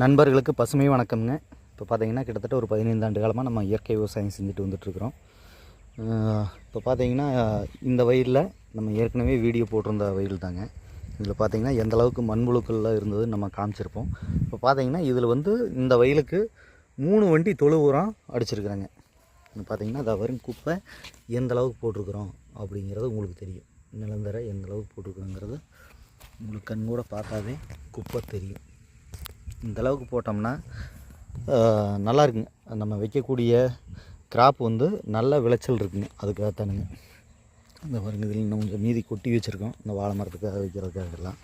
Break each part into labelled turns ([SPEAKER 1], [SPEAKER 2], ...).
[SPEAKER 1] நண்பர்களுக்கு பசுமை வணக்கம்ங்க. இப்போ பார்த்தீங்கன்னா கிட்டத்தட்ட ஒரு பதினைந்து ஆண்டு காலமாக நம்ம இயற்கை விவசாயம் செஞ்சுட்டு வந்துட்டுருக்குறோம். இப்போ பார்த்தீங்கன்னா இந்த வயலில் நம்ம ஏற்கனவே வீடியோ போட்டிருந்த வயல் தாங்க. இதில் பார்த்தீங்கன்னா எந்த அளவுக்கு மண்புழுக்கள்லாம் இருந்தது நம்ம காமிச்சிருப்போம். இப்போ பார்த்தீங்கன்னா இதில் வந்து இந்த வயலுக்கு மூணு வண்டி தொழு உரம் அடிச்சிருக்கிறாங்க. பார்த்தீங்கன்னா அதை வரும் குப்பை எந்த அளவுக்கு போட்டிருக்குறோம் அப்படிங்கிறது உங்களுக்கு தெரியும். நிலந்தர எந்தளவுக்கு போட்டிருக்குறோங்கிறது உங்களுக்கு கண் கூட பார்த்தாவே குப்பை தெரியும். இந்த அளவுக்கு போட்டோம்னா நல்லா இருக்குங்க நம்ம வைக்கக்கூடிய கிராப் வந்து நல்ல விளைச்சல் இருக்குங்க. அதுக்காகத்தானுங்க. இந்த பாருங்க இதில் இன்னும் கொஞ்சம் மீதி கொட்டி வச்சுருக்கோம். இந்த வாழை மரத்துக்காக வைக்கிறதுக்காகலாம்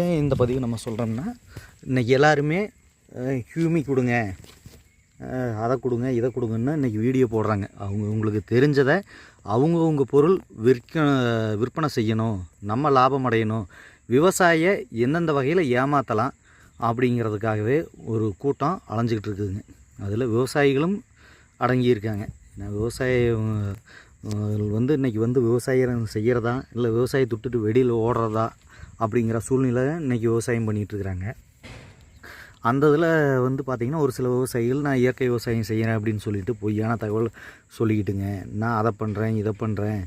[SPEAKER 1] ஏன் இந்த பதிவு நம்ம சொல்கிறோம்னா இன்றைக்கி எல்லாருமே ஹியூமி கொடுங்க. அதை கொடுங்க இதை கொடுங்கன்னு இன்றைக்கி வீடியோ போடுறாங்க. அவங்க உங்களுக்கு தெரிஞ்சதை அவங்கவுங்க பொருள் விற்க விற்பனை செய்யணும். நம்ம லாபம் அடையணும். விவசாய எந்தெந்த வகையில் ஏமாற்றலாம் அப்படிங்கிறதுக்காகவே ஒரு கூட்டம் அலைஞ்சிக்கிட்டு இருக்குதுங்க. அதில் விவசாயிகளும் அடங்கியிருக்காங்க. ஏன்னா விவசாயம் வந்து இன்றைக்கி வந்து விவசாயம் செய்கிறதா இல்லை விவசாயத்தை விட்டுட்டு வெளியில் ஓடுறதா அப்படிங்கிற சூழ்நிலை இன்றைக்கி விவசாயம் பண்ணிகிட்ருக்குறாங்க அந்த இதில் வந்து பார்த்திங்கன்னா ஒரு சில விவசாயிகள் நான் இயற்கை விவசாயம் செய்கிறேன் அப்படின்னு சொல்லிட்டு பொய்யான தகவல் சொல்லிக்கிட்டுங்க. நான் அதை பண்ணுறேன் இதை பண்ணுறேன்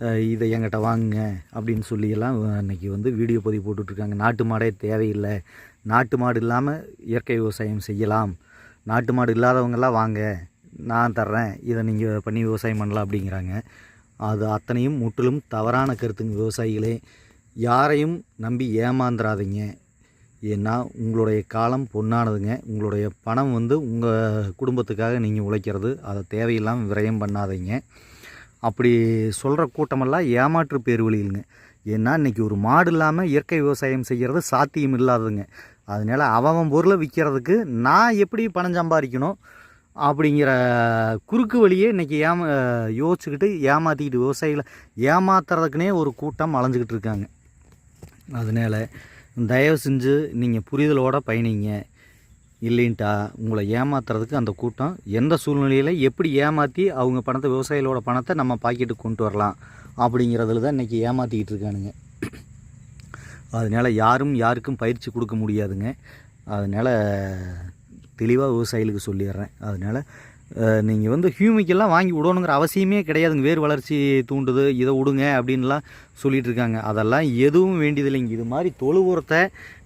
[SPEAKER 1] இதை என்கிட்ட வாங்குங்க அப்படின்னு சொல்லியெல்லாம் அன்றைக்கி வந்து வீடியோ பதிவு போட்டுட்ருக்காங்க. நாட்டு மாடே தேவையில்லை. நாட்டு மாடு இல்லாமல் இயற்கை விவசாயம் செய்யலாம். நாட்டு மாடு இல்லாதவங்கெல்லாம் வாங்க. நான் தர்றேன். இதை நீங்கள் பண்ணி விவசாயம் பண்ணலாம் அப்படிங்கிறாங்க. அது அத்தனையும் முற்றிலும் தவறான கருத்துங்க விவசாயிகளே. யாரையும் நம்பி ஏமாந்துடாதீங்க ஏன்னா உங்களுடைய காலம் பொன்னானதுங்க. உங்களுடைய பணம் வந்து உங்கள் குடும்பத்துக்காக நீங்கள் உழைக்கிறது. அதை தேவையில்லாமல் விரயம் பண்ணாதீங்க. அப்படி சொல்கிற கூட்டமெல்லாம் ஏமாற்று பேர் வழியிலுங்க ஏன்னா இன்றைக்கி ஒரு மாடு இல்லாமல் இயற்கை விவசாயம் செய்கிறது சாத்தியம் இல்லாததுங்க. அதனால் அவன் பொருளை விற்கிறதுக்கு நான் எப்படி பணம் சம்பாதிக்கணும் அப்படிங்கிற குறுக்கு வழியே இன்றைக்கி ஏமா யோசிச்சுக்கிட்டு ஏமாற்றிக்கிட்டு விவசாயிகளை ஏமாத்துறதுக்குனே ஒரு கூட்டம் அலைஞ்சிக்கிட்டு இருக்காங்க. அதனால் தயவு செஞ்சு நீங்கள் புரிதலோடு பயணிங்க. இல்லைன்ட்டா உங்களை ஏமாத்துறதுக்கு அந்த கூட்டம் எந்த சூழ்நிலையில் எப்படி ஏமாற்றி அவங்க பணத்தை விவசாயிகளோட பணத்தை நம்ம பாக்கெட்டுக்கு கொண்டு வரலாம் அப்படிங்கிறதுல தான் இன்றைக்கி ஏமாற்றிக்கிட்டு இருக்கானுங்க. அதனால் யாரும் யாருக்கும் பயிற்சி கொடுக்க முடியாதுங்க. அதனால் தெளிவாக விவசாயிகளுக்கு சொல்லிடுறேன். அதனால் நீங்கள் வந்து ஹியூமிக்கெல்லாம் வாங்கி விடணுங்கிற அவசியமே கிடையாதுங்க. வேர் வளர்ச்சி தூண்டுது இதை விடுங்க அப்படின்லாம் சொல்லிகிட்டு இருக்காங்க அதெல்லாம் எதுவும் வேண்டியதில்லைங்க. இது மாதிரி தொழு உரத்தை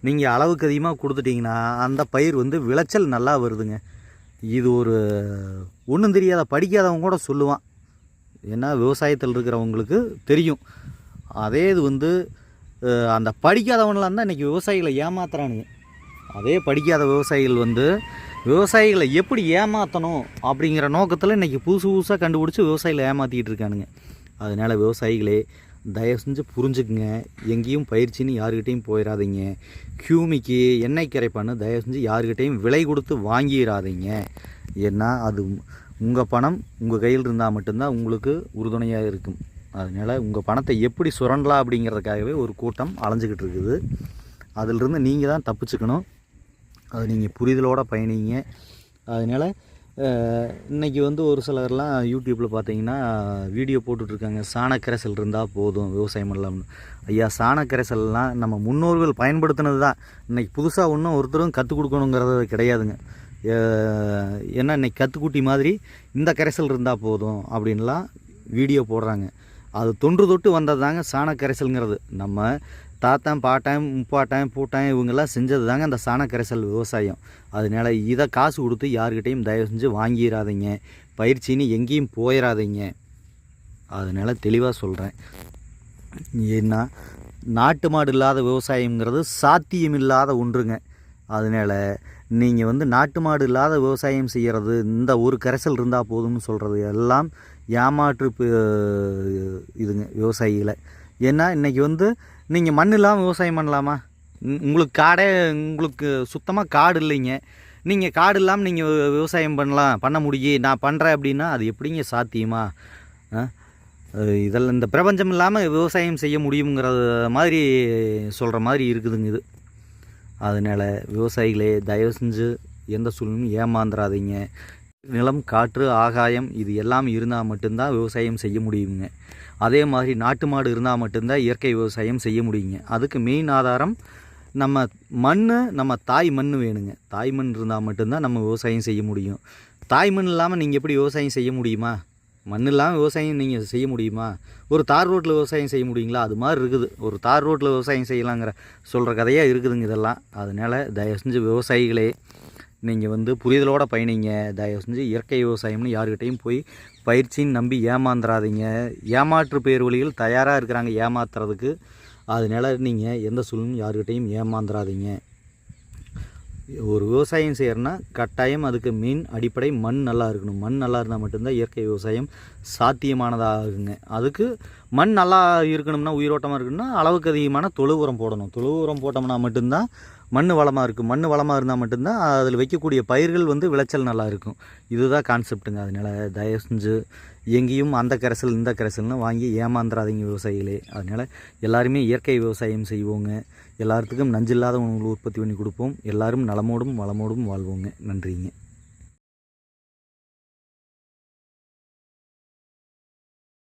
[SPEAKER 1] நீங்கள் அளவுக்கு அதிகமாக கொடுத்துட்டிங்கன்னா அந்த பயிர் வந்து விளைச்சல் நல்லா வருதுங்க. இது ஒரு ஒன்றும் தெரியாத படிக்காதவங்க கூட சொல்லுவான். ஏன்னா விவசாயத்தில் இருக்கிறவங்களுக்கு தெரியும். அதே இது வந்து அந்த படிக்காதவன்லாம் தான் இன்றைக்கி விவசாயிகளை ஏமாத்துறானுங்க. அதே படிக்காத விவசாயிகள் வந்து விவசாயிகளை எப்படி ஏமாற்றணும் அப்படிங்கிற நோக்கத்தில் இன்றைக்கி புதுசு புதுசாக கண்டுபிடிச்சி விவசாயிகளை ஏமாற்றிக்கிட்டு இருக்கானுங்க. அதனால் விவசாயிகளே தயவு செஞ்சு புரிஞ்சுக்குங்க. எங்கேயும் பயிற்சின்னு யாருக்கிட்டையும் போயிடாதீங்க கியூமிக்கு எண்ணெய் கரைப்பான்னு தயவு செஞ்சு யாருக்கிட்டையும் விலை கொடுத்து வாங்கிடாதீங்க ஏன்னா அது உங்கள் பணம் உங்கள் கையில் இருந்தால் மட்டும்தான் உங்களுக்கு உறுதுணையாக இருக்கும். அதனால் உங்கள் பணத்தை எப்படி சுரண்டலாம் அப்படிங்கிறதுக்காகவே ஒரு கூட்டம் அலைஞ்சிக்கிட்டு இருக்குது. அதிலிருந்து நீங்கள் தான் தப்பிச்சுக்கணும். அது நீங்கள் புரிதலோடு பயணிங்க. அதனால் இன்றைக்கி வந்து ஒரு சிலர்லாம் யூடியூப்பில் பார்த்தீங்கன்னா வீடியோ போட்டுட்ருக்காங்க. சாணக்கரைசல் இருந்தால் போதும் விவசாயம் பண்ணலாம்னு ஐயா சாணக்கரைசல்லாம் நம்ம முன்னோர்கள் பயன்படுத்தினது தான் இன்றைக்கி புதுசாக ஒன்றும் ஒருத்தரும் கற்றுக் கொடுக்கணுங்கிறது கிடையாதுங்க. ஏன்னா இன்றைக்கி கற்றுக்குட்டி மாதிரி இந்த கரைசல் இருந்தால் போதும் அப்படின்லாம் வீடியோ போடுறாங்க. அது தொன்று தொட்டு வந்தது தாங்க சாணக்கரைசல்ங்கிறது. நம்ம தாத்தன் பாட்டன் முப்பாட்டன் பூட்டன் இவங்கெல்லாம் செஞ்சது தாங்க அந்த சாணக்கரைசல் விவசாயம். அதனால் இதை காசு கொடுத்து யாருக்கிட்டையும் தயவு செஞ்சு வாங்கிடாதீங்க பயிற்சின்னு எங்கேயும் போயிடாதீங்க அதனால் தெளிவாக சொல்கிறேன் ஏன்னா நாட்டு மாடு இல்லாத விவசாயங்கிறது சாத்தியமில்லாத ஒன்றுங்க. அதனால் நீங்கள் வந்து நாட்டு மாடு இல்லாத விவசாயம் செய்கிறது இந்த ஒரு கரைசல் இருந்தால் போதும்னு சொல்கிறது எல்லாம் ஏமாற்று இதுங்க விவசாயிகளை. ஏன்னா இன்றைக்கி வந்து நீங்கள் மண் இல்லாமல் விவசாயம் பண்ணலாமா? உங்களுக்கு காடே உங்களுக்கு சுத்தமாக காடு இல்லைங்க. நீங்கள் காடு இல்லாமல் நீங்கள் விவசாயம் பண்ணலாம் பண்ண முடியும் நான் பண்ணுறேன் அப்படின்னா அது எப்படிங்க சாத்தியமா? இதெல்லாம் இந்த பிரபஞ்சம் இல்லாமல் விவசாயம் செய்ய முடியுங்கிறது மாதிரி சொல்கிற மாதிரி இருக்குதுங்க இது. அதனால் விவசாயிகளே தயவு செஞ்சு எந்த சூழ்நிலையும் ஏமாந்துடாதீங்க நிலம் காற்று ஆகாயம் இது எல்லாம் இருந்தால் மட்டும்தான் விவசாயம் செய்ய முடியுங்க. அதே மாதிரி நாட்டு மாடு இருந்தால் மட்டும்தான் இயற்கை விவசாயம் செய்ய முடியுங்க. அதுக்கு மெயின் ஆதாரம் நம்ம மண் நம்ம தாய் மண் வேணுங்க. தாய் மண் இருந்தால் மட்டும்தான் நம்ம விவசாயம் செய்ய முடியும். தாய் மண் இல்லாமல் நீங்கள் எப்படி விவசாயம் செய்ய முடியுமா? மண் இல்லாமல் விவசாயம் நீங்கள் செய்ய முடியுமா? ஒரு தார் ரோட்டில் விவசாயம் செய்ய முடியுங்களா? அது மாதிரி இருக்குது. ஒரு தார் ரோட்டில் விவசாயம் செய்யலாங்கிற சொல்கிற கதையாக இருக்குதுங்க இதெல்லாம். அதனால் தயவு செஞ்சு விவசாயிகளே நீங்கள் வந்து புரிதலோடு பயணிங்க. தயவு செஞ்சு இயற்கை விவசாயம்னு யாருக்கிட்டையும் போய் பயிற்சின்னு நம்பி ஏமாந்துடாதீங்க ஏமாற்று பேர் வழிகள் தயாராக இருக்கிறாங்க ஏமாத்துறதுக்கு. அதனால நீங்கள் எந்த சூழ்நிலும் யாருக்கிட்டையும் ஏமாந்துடாதீங்க ஒரு விவசாயம் செய்கிறனா கட்டாயம் அதுக்கு மீன் அடிப்படை மண் நல்லா இருக்கணும். மண் நல்லா இருந்தால் மட்டும்தான் இயற்கை விவசாயம் சாத்தியமானதாக இருக்குங்க. அதுக்கு மண் நல்லா இருக்கணும்னா உயிரோட்டமாக இருக்கணும்னா அளவுக்கு அதிகமான தொழு உரம் போடணும். தொழு உரம் போட்டோம்னா மட்டும்தான் மண் வளமாக இருக்கும் மண் வளமாக இருந்தால் மட்டும்தான் அதில் வைக்கக்கூடிய பயிர்கள் வந்து விளைச்சல் நல்லா இருக்கும். இதுதான் கான்செப்ட்டுங்க அதனால் தயவு செஞ்சு எங்கேயும் அந்த கரைசல் இந்த கரைசல்னு வாங்கி ஏமாந்துடாதீங்க விவசாயிகளே. அதனால் எல்லாருமே இயற்கை விவசாயம் செய்வோங்க. எல்லாத்துக்கும் நஞ்சில்லாத உணவுகள் உற்பத்தி பண்ணி கொடுப்போம். எல்லாரும் நலமோடும் வளமோடும் வாழ்வோங்க. நன்றிங்க.